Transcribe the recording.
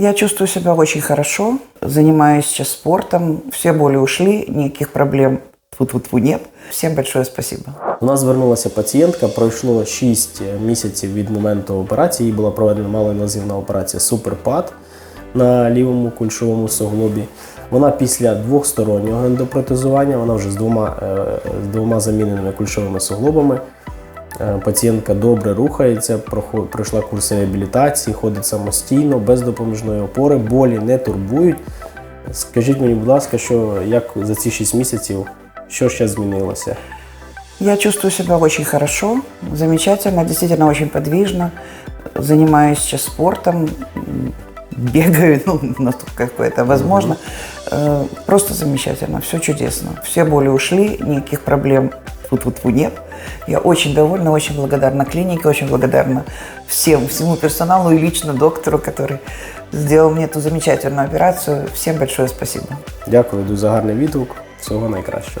Я чувствую себя очень хорошо, занимаюсь сейчас спортом, все боли ушли, никаких проблем тьфу-тьфу-тьфу нет. Всем большое спасибо. У нас звернулася пацієнтка, пройшло 6 місяців від моменту операції. Їй була проведена малоінвазивна операція Суперпад на лівому кульшовому суглобі. Вона після двохстороннього ендопротезування, вона вже з двома, е, з двома заміненими кульшовими суглобами. Е, Пацієнтка добре рухається, пройшла курс реабілітації, ходить самостійно, без допоміжної опори, болі не турбують. Скажіть мені, будь ласка, що як за ці 6 місяців, що ще змінилося? Я чувствую себя очень хорошо, замечательно, действительно очень подвижно. Занимаюсь сейчас спортом, бегаю, ну, настолько как это возможно. Э, Просто замечательно, все чудесно. Все боли ушли, никаких проблем тьфу-тьфу-тьфу нет. Я очень довольна, очень благодарна клинике, очень благодарна всем, всему персоналу и лично доктору, который сделал мне эту замечательную операцию. Всем большое спасибо. Дякую за гарний відгук. Всього найкращого.